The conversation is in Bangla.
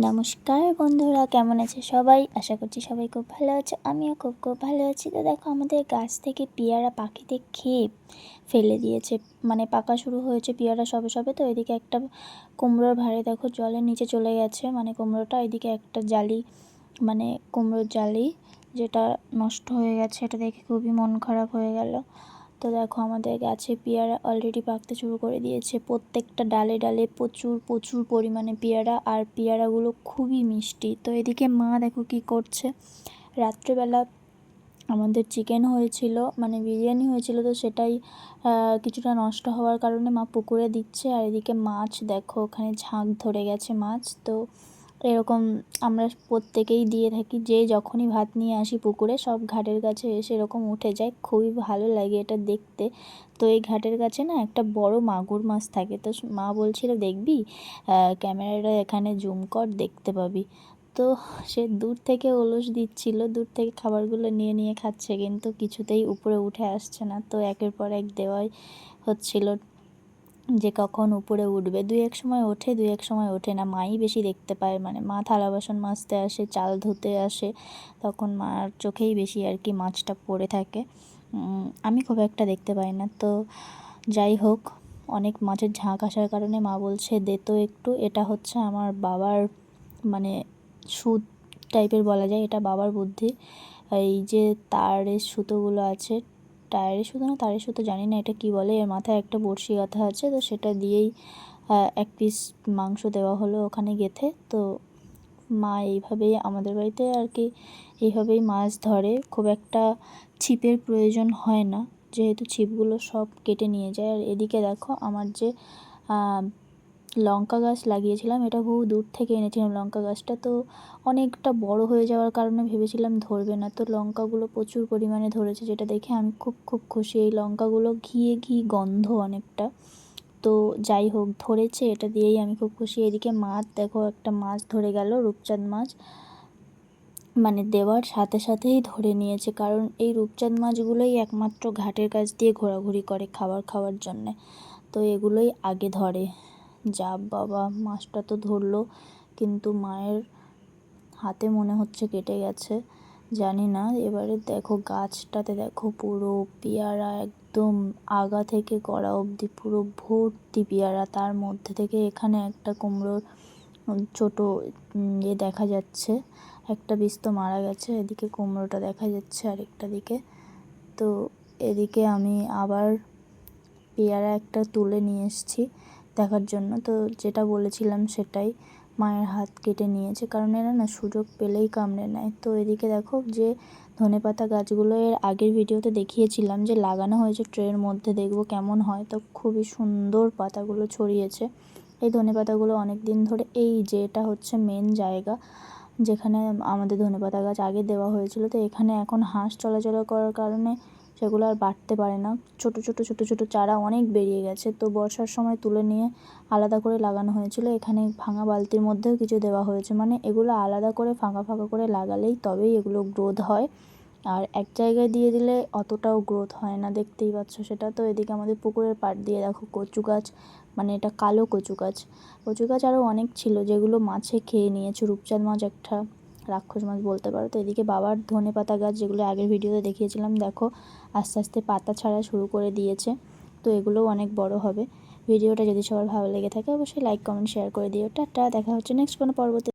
নমস্কার বন্ধুরা, কেমন আছে সবাই? আশা করছি সবাই খুব ভালো আছে। আমিও খুব খুব ভালো আছি। তো দেখো, আমাদের গাছ থেকে পেয়ারা পাখিতে খেয়ে ফেলে দিয়েছে। মানে পাকা শুরু হয়েছে পেয়ারা সবে সবে। তো এদিকে একটা কুমড়োর ভারে দেখো জলের নিচে চলে গেছে। মানে কুমড়োটা এদিকে একটা জালি মানে কুমড়োর জালি যেটা নষ্ট হয়ে গেছে। এটা দেখে খুবই মন খারাপ হয়ে গেল। তো দেখো আমাদের গাছে পেয়ারা অলরেডি পাকতে শুরু করে দিয়েছে। প্রত্যেকটা ডালে ডালে প্রচুর প্রচুর পরিমাণে পেয়ারা আর পেয়ারাগুলো খুবই মিষ্টি। তো এদিকে মা দেখো কি করছে। রাত্রেবেলা আমাদের চিকেন হয়েছিল মানে বিরিয়ানি হয়েছিল, তো সেটাই কিছুটা নষ্ট হওয়ার কারণে মা পুকুরে দিচ্ছে। আর এদিকে মাছ দেখো, ওখানে ঝাঁক ধরে গেছে মাছ। তো এরকম আমরা প্রত্যেকেই দিয়ে থাকি, যে যখনই ভাত নিয়ে আসি পুকুরে সব ঘাটের কাছে এসে এরকম উঠে যায়, খুবই ভালো লাগে এটা দেখতে। তো এই ঘাটের কাছে না একটা বড় মাগুর মাছ থাকে, তো মা বলছিল, দেখবি? ক্যামেরাটা এখানে জুম কর, দেখতে পাবি। তো সে দূর থেকে ওলস দিচ্ছিল, দূর থেকে খাবারগুলো নিয়ে নিয়ে খাচ্ছে, কিন্তু কিছুতেই উপরে উঠে আসছে না। তো একের পর এক দেওয়াই হচ্ছিল যে কখন উপরে উঠবে দুই এক সময় ওঠে দুই এক সময় ওঠে না। মাই বেশি দেখতে পায় মানে মা থালা বাসন মাজতে আসে, চাল ধুতে আসে, তখন মার চোখেই বেশি আর কি মাছটা পড়ে থাকে। আমি খুব একটা দেখতে পাই না। তো যাই হোক, অনেক মাছের ঝাঁক আসার কারণে মা বলছে, দে তো একটু। এটা হচ্ছে আমার বাবার মানে সুদ টাইপের বলা যায়, এটা বাবার বুদ্ধি। এই যে তারের সুতোগুলো আছে টায়ারের সুতো না তারের সুতো জানি না এটা কি বলে, এর মাথায় একটা বড়শি গাঁথা আছে, তো সেটা দিয়েই এক পিস মাংস দেওয়া হলো ওখানে গেথে। তো মা এইভাবেই আমাদের বাড়িতে আর কি, এইভাবেই মাছ ধরে। খুব একটা ছিপের প্রয়োজন হয় না, যেহেতু ছিপগুলো সব কেটে নিয়ে যায়। আর এদিকে দেখো, আমার যে লঙ্কা গাছ লাগিয়েছিলাম, এটা বহু দূর থেকে এনেছিলাম লঙ্কা গাছটা, তো অনেকটা বড় হয়ে যাওয়ার কারণে ভেবেছিলাম ধরবে না। তো লঙ্কাগুলো প্রচুর পরিমাণে ধরেছে, যেটা দেখে আমি খুব খুব খুশি। এই লঙ্কাগুলো ঘিয়ে ঘি গন্ধ অনেকটা। তো যাই হোক, ধরেছে, এটা দিয়েই আমি খুব খুশি। এদিকে মাছ, দেখো, একটা মাছ ধরে গেল, রূপচাঁদ মাছ। মানে দেওয়ার সাথে সাথেই ধরে নিয়েছে, কারণ এই রূপচাঁদ মাছগুলোই একমাত্র ঘাটের কাছ দিয়ে ঘোরাঘুরি করে খাবার খাওয়ার জন্যে। তো এগুলোই আগে ধরে। যা বাবা, মাছটা তো ধরলো, কিন্তু মায়ের হাতে মনে হচ্ছে কেটে গেছে, জানি না। এবারে দেখো গাছটাতে দেখো পুরো পেয়ারা একদম আগা থেকে কড়া অবধি পুরো ভর্তি পেয়ারা। তার মধ্যে থেকে এখানে একটা কুমড়োর ছোটো ইয়ে দেখা যাচ্ছে, একটা বীজ তো মারা গেছে, এদিকে কুমড়োটা দেখা যাচ্ছে আরেকটা দিকে। তো এদিকে আমি আবার পেয়ারা একটা তুলে নিয়ে এসেছি দেখার জন্য। তো যেটা বলেছিলাম সেটাই মায়ের হাত কেটে নিয়েছে। কারণ এরা না সুযোগ পেলেই কামড়ে নেয়। তো এদিকে দেখো যে ধনে পাতা গাছগুলো এর আগের ভিডিওতে দেখিয়েছিলাম যে লাগানো হয়েছে ট্রের মধ্যে। দেখব কেমন হয়। তো খুবই সুন্দর পাতাগুলো ছড়িয়েছে। এই ধনে পাতাগুলো অনেক দিন ধরে এই যে এটা হচ্ছে মেন জায়গা। যেখানে আমাদের ধনে পাতা গাছ আগে দেওয়া হয়েছিল। তো এখানে এখন হাঁস চলাচল করার কারণে সেগুলো আর বাড়তে পারে না। ছোট ছোট ছোট ছোট চারা অনেক বেরিয়ে গেছে। তো বর্ষার সময় তুলে নিয়ে আলাদা করে লাগানো হয়েছিল। এখানে ভাঙা বালতির মধ্যেও কিছু দেওয়া হয়েছে। মানে এগুলো আলাদা করে, ফাঁকা ফাঁকা করে লাগালেই তবেই এগুলো গ্রোথ হয়। আর এক জায়গায় দিয়ে দিলে অতটাও গ্রোথ হয় না, দেখতেই পাচ্ছ সেটা। তো এদিকে আমাদের পুকুরের পাড় দিয়ে দেখো কচু গাছ মানে এটা কালো কচু গাছ। কচু গাছ আরও অনেক ছিল যেগুলো মাছে খেয়ে নিয়েছে। রূপচাঁদ মাছ একটা রাক্ষস মাছ বলতে পারো। তো এদিকে বাবার ধনে পাতা গাছ যেগুলো আগের ভিডিওতে দেখিয়েছিলাম, দেখো, আস্তে আস্তে পাতা ছাড়া শুরু করে দিয়েছে। তো এগুলোও অনেক বড় হবে। ভিডিওটা যদি সবার ভালো লেগে থাকে, অবশ্যই লাইক কমেন্ট শেয়ার করে দিও। টাটা, দেখা হচ্ছে নেক্সট কোনো পরবর্তী